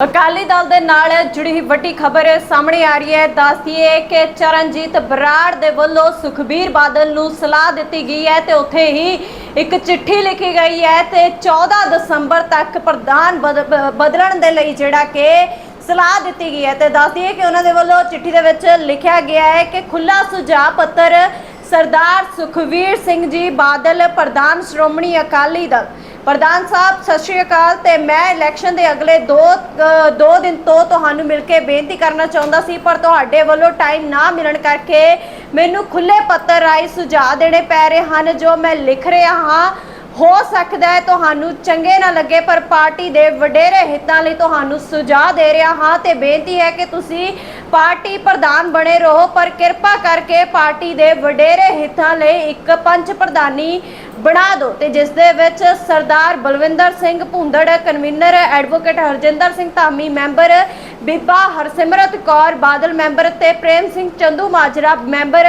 ਅਕਾਲੀ ਦਲ ਦੇ ਨਾਲ ਜੁੜੀ ਹੋਈ ਵੱਡੀ ਖਬਰ ਸਾਹਮਣੇ ਆ ਰਹੀ ਹੈ। ਦੱਸਦੀਏ ਕਿ ਚਰਨਜੀਤ ਬਰਾੜ ਦੇ ਵੱਲੋਂ ਸੁਖਬੀਰ ਬਾਦਲ ਨੂੰ ਸਲਾਹ ਦਿੱਤੀ ਗਈ ਹੈ ਤੇ ਉੱਥੇ ਹੀ ਇੱਕ ਚਿੱਠੀ ਲਿਖੀ ਗਈ ਹੈ ਤੇ 14 ਦਸੰਬਰ ਤੱਕ ਪ੍ਰਧਾਨ ਬਦ- ਬਦਲਣ ਦੇ ਲਈ ਜਿਹੜਾ ਕਿ ਸਲਾਹ ਦਿੱਤੀ ਗਈ ਹੈ। ਤੇ ਦੱਸਦੀਏ ਕਿ ਉਹਨਾਂ ਦੇ ਵੱਲੋਂ ਚਿੱਠੀ ਦੇ ਵਿੱਚ ਲਿਖਿਆ ਗਿਆ ਹੈ ਕਿ ਖੁੱਲਾ ਸੁਝਾਅ ਪੱਤਰ ਸਰਦਾਰ ਸੁਖਵੀਰ ਸਿੰਘ ਜੀ ਬਾਦਲ, ਪ੍ਰਧਾਨ ਸ਼੍ਰੋਮਣੀ ਅਕਾਲੀ ਦਲ ਪ੍ਰਧਾਨ ਸਾਹਿਬ, ਸਤਿ ਸ਼੍ਰੀ ਅਕਾਲ ਤੇ ਮੈਂ ਇਲੈਕਸ਼ਨ ਦੇ ਅਗਲੇ 2 2 ਦਿਨ ਤੋਂ ਤੁਹਾਨੂੰ ਮਿਲ ਕੇ ਬੇਨਤੀ ਕਰਨਾ ਚਾਹੁੰਦਾ ਸੀ, ਪਰ ਤੁਹਾਡੇ ਵੱਲੋਂ ਟਾਈਮ ਨਾ ਮਿਲਣ ਕਰਕੇ ਮੈਨੂੰ ਖੁੱਲੇ ਪੱਤਰ ਰਾਹੀਂ ਸੁਝਾਅ ਦੇਣੇ ਪੈ ਰਹੇ ਹਨ, ਜੋ ਮੈਂ ਲਿਖ ਰਿਹਾ ਹਾਂ। ਹੋ ਸਕਦਾ ਹੈ ਤੁਹਾਨੂੰ ਚੰਗੇ ਨਾ ਲੱਗੇ, ਪਰ ਪਾਰਟੀ ਦੇ ਵਡੇਰੇ ਹਿੱਤਾਂ ਲਈ ਤੁਹਾਨੂੰ ਸੁਝਾਅ ਦੇ ਰਿਹਾ ਹਾਂ ਤੇ ਬੇਨਤੀ ਹੈ ਕਿ ਤੁਸੀਂ ਪਾਰਟੀ ਪ੍ਰਧਾਨ ਬਣੇ ਰਹੋ, ਪਰ ਕਿਰਪਾ ਕਰਕੇ ਪਾਰਟੀ ਦੇ ਵਡੇਰੇ ਹਿੱਤਾਂ ਲਈ ਇੱਕ ਪੰਚ ਪ੍ਰਧਾਨੀ ਬਣਾ ਦਿਓ ਤੇ ਜਿਸ ਦੇ ਵਿੱਚ Sardar Balwinder Singh Bhunder, convener advocate Harjinder Singh Dhami member, ਬੀਬਾ ਹਰਸਿਮਰਤ ਕੌਰ ਬਾਦਲ ਮੈਂਬਰ ਤੇ ਪ੍ਰੇਮ ਸਿੰਘ ਚੰਦੂ ਮਾਜਰਾ ਮੈਂਬਰ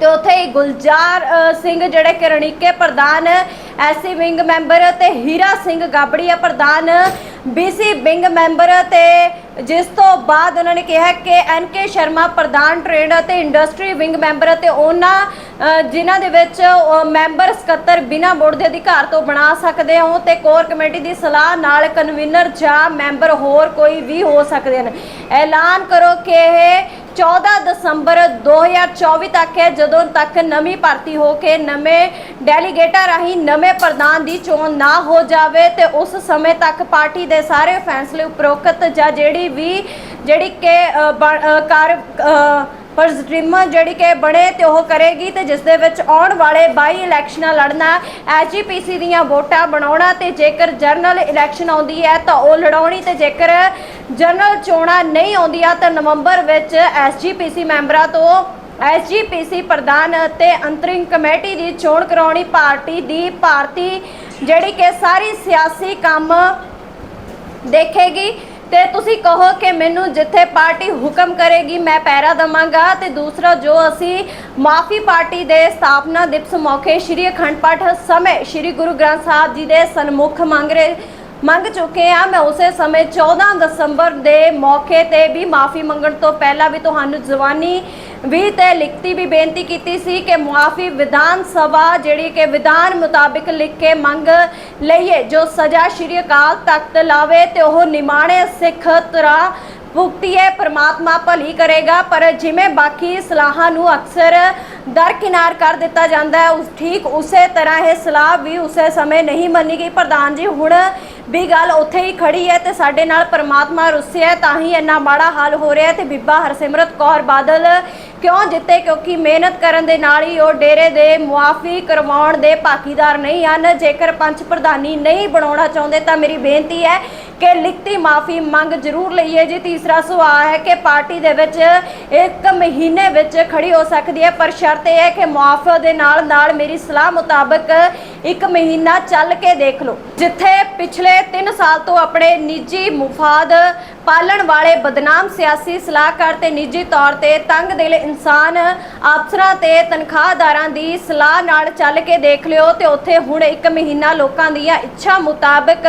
ਤੇ ਉੱਥੇ ਹੀ ਗੁਲਜ਼ਾਰ ਸਿੰਘ ਜਿਹੜੇ ਕਿ ਰਣੀਕੇ ਪ੍ਰਧਾਨ ਐਸਸੀ ਵਿੰਗ ਮੈਂਬਰ ਤੇ ਹੀਰਾ ਸਿੰਘ ਗਾਬੜੀਆ ਪ੍ਰਧਾਨ ਬੀਸੀ ਵਿੰਗ ਮੈਂਬਰ ਤੇ ਜਿਸ ਤੋਂ ਬਾਅਦ ਉਹਨਾਂ ਨੇ ਕਿਹਾ ਕਿ ਐਨਕੇ ਸ਼ਰਮਾ ਪ੍ਰਧਾਨ ਟ੍ਰੇਡ ਅਤੇ ਇੰਡਸਟਰੀ ਵਿੰਗ ਮੈਂਬਰ ਅਤੇ ਉਹਨਾਂ ਜਿਨ੍ਹਾਂ ਦੇ ਵਿੱਚ ਮੈਂਬਰ ਸਕੱਤਰ ਬਿਨਾਂ ਬੋਰਡ ਦੇ ਅਧਿਕਾਰ ਤੋਂ ਬਣਾ ਸਕਦੇ ਹੋ ਤੇ ਕੋਰ ਕਮੇਟੀ ਦੀ ਸਲਾਹ ਨਾਲ ਕਨਵੀਨਰ ਜਾਂ ਮੈਂਬਰ ਹੋਰ ਕੋਈ ਵੀ ਹੋ ਸਕਦੇ ਹਨ। ਐਲਾਨ ਕਰੋ ਕਿ ਇਹ 14 ਦਸੰਬਰ 2024 ਤੱਕ ਹੈ, ਜਦੋਂ ਤੱਕ ਨਵੀਂ ਭਰਤੀ ਹੋ ਕੇ ਨਵੇਂ ਡੈਲੀਗੇਟਾਂ ਰਾਹੀਂ ਨਵੇਂ ਪ੍ਰਧਾਨ ਦੀ ਚੋਣ ਨਾ ਹੋ ਜਾਵੇ ਤੇ ਉਸ ਸਮੇਂ ਤੱਕ ਪਾਰਟੀ ਦੇ ਸਾਰੇ ਫੈਸਲੇ ਉਪਰੋਕਤ ਜਾਂ ਜਿਹੜੀ ਵੀ, ਜਿਹੜੀ ਕਿ ਬਣ- ਕਾਰ ਪਰ ਸਟ੍ਰੀਮ ਜਿਹੜੀ ਕਿ ਬਣੇ ਤੇ ਉਹ ਕਰੇਗੀ ਤੇ ਜਿਸ ਦੇ ਵਿੱਚ ਆਉਣ ਵਾਲੇ 22 ਇਲੈਕਸ਼ਨਾਂ ਲੜਨਾ ਐਸਜੀਪੀਸੀ ਦੀਆਂ ਵੋਟਾਂ ਬਣਾਉਣਾ ਤੇ ਜੇਕਰ ਜਨਰਲ ਇਲੈਕਸ਼ਨ ਆਉਂਦੀ ਹੈ ਤਾਂ ਉਹ ਲੜਾਉਣੀ ਤੇ ਜੇਕਰ ਜਨਰਲ ਚੋਣਾਂ ਨਹੀਂ ਆਉਂਦੀਆਂ ਤਾਂ ਨਵੰਬਰ ਵਿੱਚ ਐਸਜੀਪੀਸੀ ਮੈਂਬਰਾਂ ਤੋਂ ਐਸਜੀਪੀਸੀ ਪ੍ਰਧਾਨ ਅਤੇ ਅੰਤਰਿੰਗ ਕਮੇਟੀ ਦੀ ਚੋਣ ਕਰਾਉਣੀ ਪਾਰਟੀ ਦੀ ਭਾਰਤੀ ਜਿਹੜੀ ਕਿ ਸਾਰੀ ਸਿਆਸੀ ਕੰਮ ਦੇਖੇਗੀ। ਤੇ ਤੁਸੀਂ ਕਹੋ ਕਿ ਮੈਨੂੰ ਜਿੱਥੇ ਪਾਰਟੀ ਹੁਕਮ ਕਰੇਗੀ, ਮੈਂ ਪੈਰਾ ਦਵਾਂਗਾ ਤੇ ਦੂਸਰਾ ਜੋ ਅਸੀਂ ਮਾਫੀ ਪਾਰਟੀ ਦੇ ਸਥਾਪਨਾ ਦਿਵਸ ਮੌਕੇ ਸ੍ਰੀ ਅਖੰਡ ਪਾਠ ਸਮੇਂ ਸ੍ਰੀ ਗੁਰੂ ਗ੍ਰੰਥ ਸਾਹਿਬ ਜੀ ਦੇ ਸਨਮੁਖ ਮੰਗ ਰਹੇ, ਮੰਗ ਚੁੱਕੇ ਆ ਮੈਂ ਉਸੇ ਸਮੇਂ 14 ਦਸੰਬਰ ਦੇ ਮੌਕੇ ਤੇ ਵੀ ਮਾਫੀ ਮੰਗਣ ਤੋਂ ਪਹਿਲਾਂ ਵੀ ਤੁਹਾਨੂੰ ਜਵਾਨੀ ਵੀ ਤੇ ਲਿਖਤੀ ਵੀ ਬੇਨਤੀ ਕੀਤੀ ਸੀ ਕਿ ਮੁਆਫੀ ਵਿਧਾਨ ਸਭਾ ਜਿਹੜੀ ਕਿ ਵਿਧਾਨ ਮੁਤਾਬਿਕ ਲਿਖ ਕੇ ਮੰਗ ਲਈਏ, ਜੋ ਸਜ਼ਾ ਸ਼੍ਰੀ ਅਕਾਲ ਤਖਤ ਲਾਵੇ ਤੇ ਉਹ ਨਿਮਾਣੇ ਸਿੱਖ ਤਰ੍ਹਾਂ ਭੁਗਤੀਏ ਪਰਮਾਤਮਾ ਭਲੀ ਕਰੇਗਾ। ਪਰ ਜਿਵੇਂ ਬਾਕੀ ਸਲਾਹਾਂ ਨੂੰ ਅਕਸਰ ਦਰਕਿਨਾਰ ਕਰ ਦਿੱਤਾ ਜਾਂਦਾ ਹੈ, ਉਸ ਠੀਕ ਉਸੇ ਤਰ੍ਹਾਂ ਇਹ ਸਲਾਹ ਵੀ ਉਸੇ ਸਮੇਂ ਨਹੀਂ ਮੰਨੀ ਗਈ। ਪ੍ਰਧਾਨ ਜੀ, ਹੁਣ ਵੀ ਗੱਲ ਉੱਥੇ ਹੀ ਖੜੀ ਹੈ ਤੇ ਸਾਡੇ ਨਾਲ ਪਰਮਾਤਮਾ ਰੁੱਸਿਆ ਤਾਂ ਹੀ ਇੰਨਾ ਮਾੜਾ ਹਾਲ ਹੋ ਰਿਹਾ ਹੈ ਤੇ ਬੀਬਾ ਹਰਸਿਮਰਤ ਕੌਰ ਬਾਦਲ ਕਿਉਂ ਜਿੱਤੇ? ਕਿਉਂਕਿ ਮਿਹਨਤ ਕਰਨ ਦੇ ਨਾਲ ਹੀ ਉਹ ਡੇਰੇ ਦੇ ਮੁਆਫੀ ਕਰਵਾਉਣ ਦੇ ਭਾਗੀਦਾਰ ਨਹੀਂ ਹਨ। ਜੇਕਰ ਪੰਚ ਪ੍ਰਧਾਨੀ ਨਹੀਂ ਬਣਾਉਣਾ ਚਾਹੁੰਦੇ ਤਾਂ ਮੇਰੀ ਬੇਨਤੀ ਹੈ ਕਿ ਲਿਖਤੀ ਮਾਫੀ ਮੰਗ ਜ਼ਰੂਰ ਲਈਏ ਜੀ। ਤੀਸਰਾ ਸਵਾਲ ਹੈ ਕਿ ਪਾਰਟੀ ਦੇ ਵਿੱਚ ਇੱਕ ਮਹੀਨੇ ਵਿੱਚ ਖੜੀ ਹੋ ਸਕਦੀ ਹੈ, ਪਰ ਸ਼ਰਤ ਇਹ ਹੈ ਕਿ ਮੁਆਫ ਦੇ ਨਾਲ ਨਾਲ ਮੇਰੀ ਸਲਾਹ ਮੁਤਾਬਕ ਇੱਕ ਮਹੀਨਾ ਚੱਲ ਕੇ ਦੇਖ ਲਓ। ਜਿੱਥੇ ਪਿਛਲੇ 3 ਸਾਲ ਤੋਂ ਆਪਣੇ ਨਿੱਜੀ ਮੁਫਾਦ ਪਾਲਣ ਵਾਲੇ ਬਦਨਾਮ ਸਿਆਸੀ ਸਲਾਹਕਾਰ ਤੇ ਨਿੱਜੀ ਤੌਰ ਤੇ ਤੰਗ ਦਿਲ ਇਨਸਾਨ ਅਫਸਰਾਂ ਤੇ ਤਨਖਾਹਦਾਰਾਂ ਦੀ ਸਲਾਹ ਨਾਲ ਚੱਲ ਕੇ ਦੇਖ ਲਿਓ ਤੇ ਉੱਥੇ ਹੁਣ ਇੱਕ ਮਹੀਨਾ ਲੋਕਾਂ ਦੀਆਂ ਇੱਛਾ ਮੁਤਾਬਕ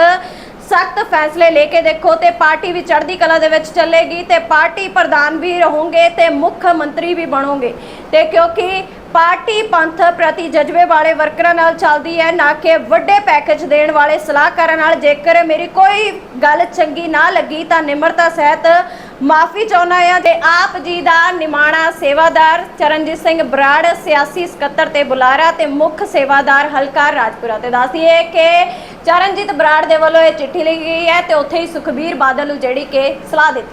ਸਖਤ ਫੈਸਲੇ ਲੈ ਕੇ ਦੇਖੋ ਤੇ ਪਾਰਟੀ ਵੀ ਚੜ੍ਹਦੀ ਕਲਾ ਦੇ ਵਿੱਚ ਚੱਲੇਗੀ ਤੇ ਪਾਰਟੀ ਪ੍ਰਧਾਨ ਵੀ ਰਹੋਗੇ ਤੇ ਮੁੱਖ ਮੰਤਰੀ ਵੀ ਬਣੋਗੇ। ਤੇ ਕਿਉਂਕਿ ਪਾਰਟੀ ਪੰਥ ਪ੍ਰਤੀ ਜਜ਼ਬੇ ਵਾਲੇ ਵਰਕਰਾਂ ਨਾਲ ਚੱਲਦੀ ਹੈ, ਨਾ ਕਿ ਵੱਡੇ ਪੈਕੇਜ ਦੇਣ ਵਾਲੇ ਸਲਾਹਕਾਰਾਂ ਨਾਲ। ਜੇਕਰ ਮੇਰੀ ਕੋਈ ਗੱਲ ਚੰਗੀ ਨਾ ਲੱਗੀ ਤਾਂ ਨਿਮਰਤਾ ਸਹਿਤ ਮਾਫੀ ਚਾਹੁੰਦਾ ਹਾਂ ਤੇ ਆਪ ਜੀ ਦਾ ਨਿਮਾਣਾ ਸੇਵਾਦਾਰ ਚਰਨਜੀਤ ਸਿੰਘ ਬਰਾੜ ਸਿਆਸੀ ਸਕੱਤਰ ਤੇ ਬੁਲਾਰਾ ਤੇ ਮੁੱਖ ਸੇਵਾਦਾਰ ਹਲਕਾ ਰਾਜਪੁਰਾ ਤੇ ਦੱਸਦੀਏ ਕਿ ਚਰਨਜੀਤ ਬਰਾੜ ਦੇ ਵੱਲੋਂ ਇਹ ਚਿੱਠੀ ਲਿਖੀ ਗਈ ਹੈ ਤੇ ਉੱਥੇ ਹੀ ਸੁਖਬੀਰ ਬਾਦਲ ਨੂੰ ਜਿਹੜੀ ਕਿ ਸਲਾਹ ਦਿੱਤੀ